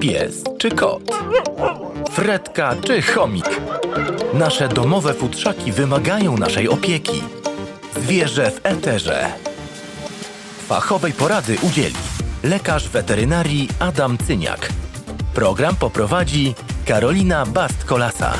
Pies czy kot? Fredka czy chomik? Nasze domowe futrzaki wymagają naszej opieki. Zwierzę w eterze. Fachowej porady udzieli lekarz weterynarii Adam Cyniak. Program poprowadzi Karolina Bast-Kolasa.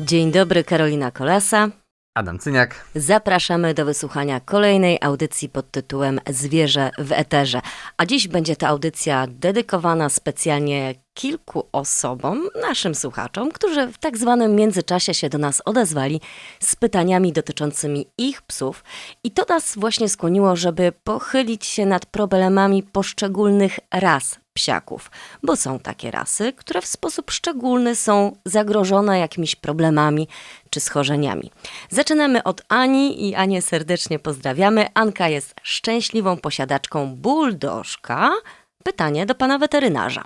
Dzień dobry, Karolina Kolasa. Adam Cyniak. Zapraszamy do wysłuchania kolejnej audycji pod tytułem Zwierzę w eterze. A dziś będzie to audycja dedykowana specjalnie kilku osobom, naszym słuchaczom, którzy w tak zwanym międzyczasie się do nas odezwali z pytaniami dotyczącymi ich psów. I to nas właśnie skłoniło, żeby pochylić się nad problemami poszczególnych ras psiaków, bo są takie rasy, które w sposób szczególny są zagrożone jakimiś problemami czy schorzeniami. Zaczynamy od Ani i Anię serdecznie pozdrawiamy. Anka jest szczęśliwą posiadaczką buldożka. Pytanie do pana weterynarza.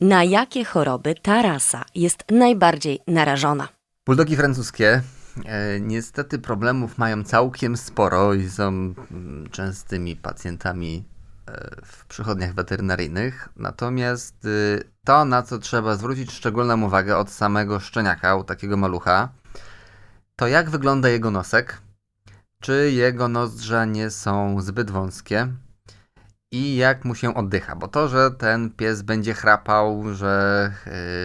Na jakie choroby ta rasa jest najbardziej narażona? Buldogi francuskie e, niestety problemów mają całkiem sporo i są mm, częstymi pacjentami w przychodniach weterynaryjnych. Natomiast y, to, na co trzeba zwrócić szczególną uwagę od samego szczeniaka, u takiego malucha, to jak wygląda jego nosek, czy jego nozdrza nie są zbyt wąskie i jak mu się oddycha. Bo to, że ten pies będzie chrapał, że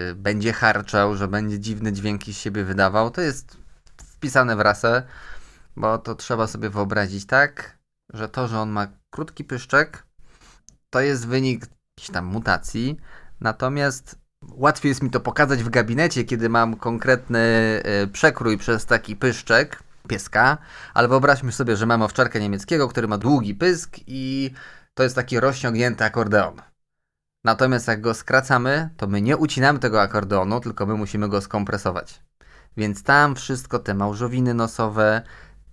yy, będzie harczał, że będzie dziwne dźwięki z siebie wydawał, to jest wpisane w rasę, bo to trzeba sobie wyobrazić tak, że to, że on ma krótki pyszczek, to jest wynik jakiejś tam mutacji, natomiast łatwiej jest mi to pokazać w gabinecie, kiedy mam konkretny y, przekrój przez taki pyszczek pieska, ale wyobraźmy sobie, że mamy owczarka niemieckiego, który ma długi pysk i to jest taki rozciągnięty akordeon. Natomiast jak go skracamy, to my nie ucinamy tego akordeonu, tylko my musimy go skompresować. Więc tam wszystko, te małżowiny nosowe,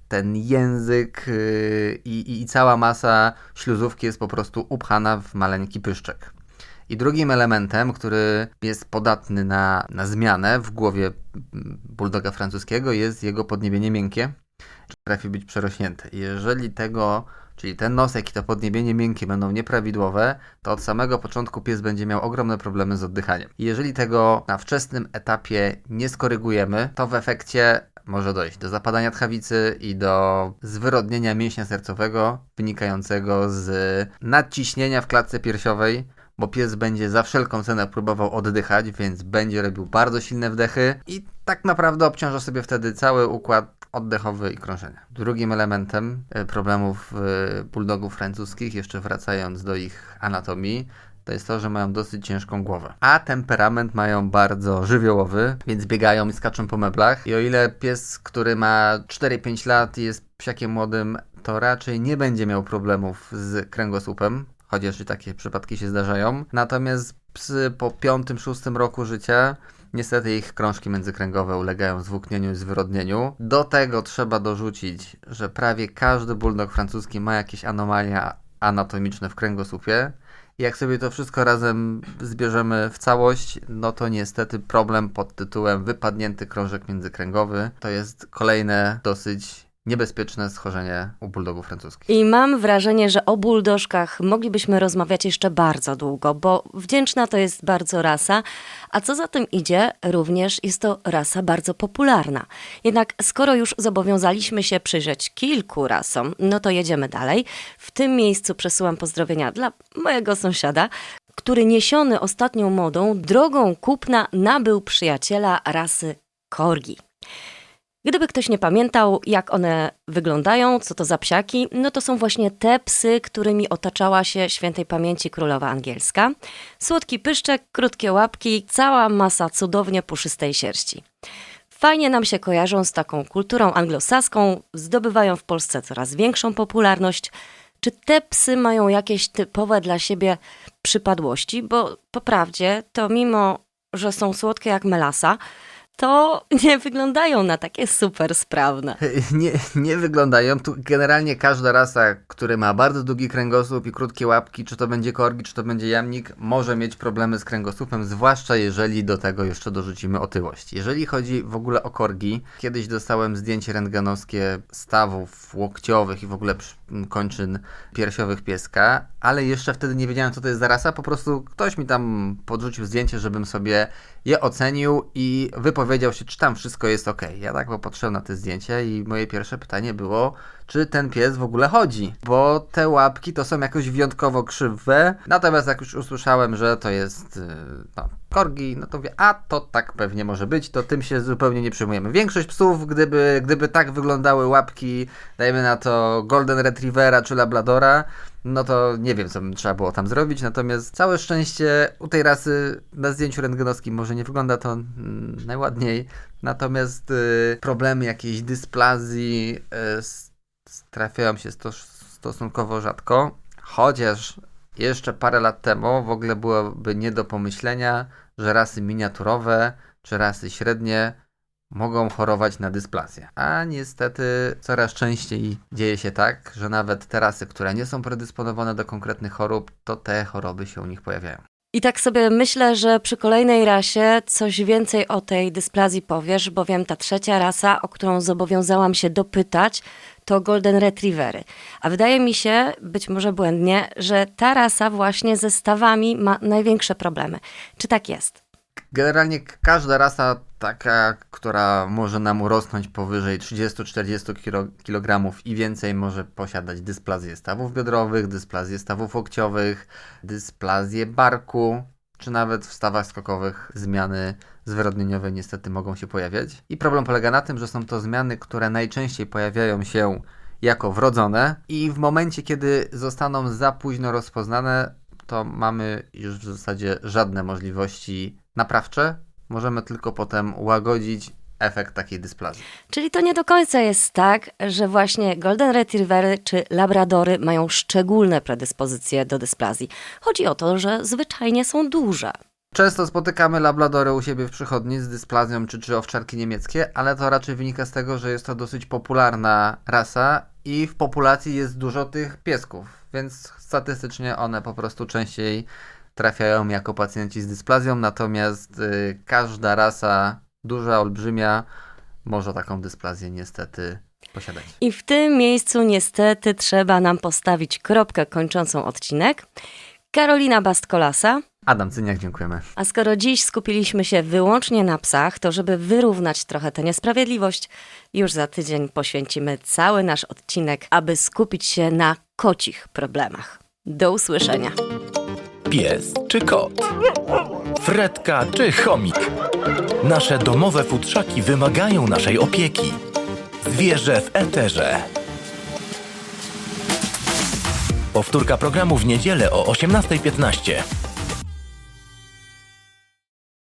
ten język yy, i, i cała masa śluzówki jest po prostu upchana w maleńki pyszczek. I drugim elementem, który jest podatny na, na zmianę w głowie bulldoga francuskiego jest jego podniebienie miękkie, potrafi być przerośnięte. Jeżeli tego, czyli ten nosek i to podniebienie miękkie będą nieprawidłowe, to od samego początku pies będzie miał ogromne problemy z oddychaniem. I jeżeli tego na wczesnym etapie nie skorygujemy, to w efekcie może dojść do zapadania tchawicy i do zwyrodnienia mięśnia sercowego wynikającego z nadciśnienia w klatce piersiowej, bo pies będzie za wszelką cenę próbował oddychać, więc będzie robił bardzo silne wdechy i tak naprawdę obciąża sobie wtedy cały układ oddechowy i krążenia. Drugim elementem e, problemów e, bulldogów francuskich, jeszcze wracając do ich anatomii, to jest to, że mają dosyć ciężką głowę. A temperament mają bardzo żywiołowy, więc biegają i skaczą po meblach. I o ile pies, który ma 4-5 lat i jest psiakiem młodym, to raczej nie będzie miał problemów z kręgosłupem, chociaż i takie przypadki się zdarzają. Natomiast psy po 5-6 roku życia Niestety ich krążki międzykręgowe ulegają zwłóknieniu i zwyrodnieniu. Do tego trzeba dorzucić, że prawie każdy bulldog francuski ma jakieś anomalia anatomiczne w kręgosłupie. Jak sobie to wszystko razem zbierzemy w całość, no to niestety problem pod tytułem wypadnięty krążek międzykręgowy to jest kolejne dosyć niebezpieczne schorzenie u bulldogów francuskich. I mam wrażenie, że o buldożkach moglibyśmy rozmawiać jeszcze bardzo długo, bo wdzięczna to jest bardzo rasa, a co za tym idzie, również jest to rasa bardzo popularna. Jednak skoro już zobowiązaliśmy się przyjrzeć kilku rasom, no to jedziemy dalej. W tym miejscu przesyłam pozdrowienia dla mojego sąsiada, który niesiony ostatnią modą drogą kupna nabył przyjaciela rasy korgi. Gdyby ktoś nie pamiętał, jak one wyglądają, co to za psiaki, no to są właśnie te psy, którymi otaczała się świętej pamięci królowa angielska. Słodki pyszczek, krótkie łapki, cała masa cudownie puszystej sierści. Fajnie nam się kojarzą z taką kulturą anglosaską, zdobywają w Polsce coraz większą popularność. Czy te psy mają jakieś typowe dla siebie przypadłości? Bo po prawdzie, to mimo, że są słodkie jak melasa, to nie wyglądają na takie super sprawne. Nie, nie wyglądają. Tu generalnie każda rasa, która ma bardzo długi kręgosłup i krótkie łapki, czy to będzie korgi, czy to będzie jamnik, może mieć problemy z kręgosłupem, zwłaszcza jeżeli do tego jeszcze dorzucimy otyłość. Jeżeli chodzi w ogóle o korgi, kiedyś dostałem zdjęcie rentgenowskie stawów łokciowych i w ogóle przy- kończyn piersiowych pieska, ale jeszcze wtedy nie wiedziałem, co to jest za rasa. Po prostu ktoś mi tam podrzucił zdjęcie, żebym sobie je ocenił i wypowiedział się, czy tam wszystko jest ok. Ja tak popatrzyłem na te zdjęcie i moje pierwsze pytanie było, czy ten pies w ogóle chodzi, bo te łapki to są jakoś wyjątkowo krzywe. Natomiast jak już usłyszałem, że to jest yy, no, korgi, no to mówię, a to tak pewnie może być, to tym się zupełnie nie przejmujemy. Większość psów, gdyby, gdyby tak wyglądały łapki, dajmy na to Golden Retrievera czy Labradora, no to nie wiem, co trzeba było tam zrobić. Natomiast całe szczęście u tej rasy na zdjęciu rentgenowskim może nie wygląda to mm, najładniej. Natomiast y, problemy jakiejś dysplazji y, trafiają się stos stosunkowo rzadko. Chociaż jeszcze parę lat temu w ogóle byłoby nie do pomyślenia, że rasy miniaturowe czy rasy średnie mogą chorować na dysplazję. A niestety coraz częściej dzieje się tak, że nawet te rasy, które nie są predysponowane do konkretnych chorób, to te choroby się u nich pojawiają. I tak sobie myślę, że przy kolejnej rasie coś więcej o tej dysplazji powiesz, bowiem ta trzecia rasa, o którą zobowiązałam się dopytać, to Golden Retrievery. A wydaje mi się, być może błędnie, że ta rasa właśnie ze stawami ma największe problemy. Czy tak jest? Generalnie każda rasa taka, która może nam urosnąć powyżej 30-40 kilo- kg i więcej może posiadać dysplazję stawów biodrowych, dysplazję stawów łokciowych, dysplazję barku, czy nawet w stawach skokowych zmiany zwyrodnieniowe niestety mogą się pojawiać. I problem polega na tym, że są to zmiany, które najczęściej pojawiają się jako wrodzone i w momencie, kiedy zostaną za późno rozpoznane, to mamy już w zasadzie żadne możliwości naprawcze. Możemy tylko potem łagodzić efekt takiej dysplazji. Czyli to nie do końca jest tak, że właśnie Golden Retrievery czy Labradory mają szczególne predyspozycje do dysplazji. Chodzi o to, że zwyczajnie są duże. Często spotykamy labladory u siebie w przychodni z dysplazją czy, czy owczarki niemieckie, ale to raczej wynika z tego, że jest to dosyć popularna rasa i w populacji jest dużo tych piesków, więc statystycznie one po prostu częściej trafiają jako pacjenci z dysplazją, natomiast y, każda rasa, duża, olbrzymia, może taką dysplazję niestety posiadać. I w tym miejscu niestety trzeba nam postawić kropkę kończącą odcinek. Karolina Bastkolasa. Adam Cyniak, dziękujemy. A skoro dziś skupiliśmy się wyłącznie na psach, to żeby wyrównać trochę tę niesprawiedliwość, już za tydzień poświęcimy cały nasz odcinek, aby skupić się na kocich problemach. Do usłyszenia. Pies czy kot? Fredka czy chomik? Nasze domowe futrzaki wymagają naszej opieki. Zwierzę w eterze. Powtórka programu w niedzielę o 18.15.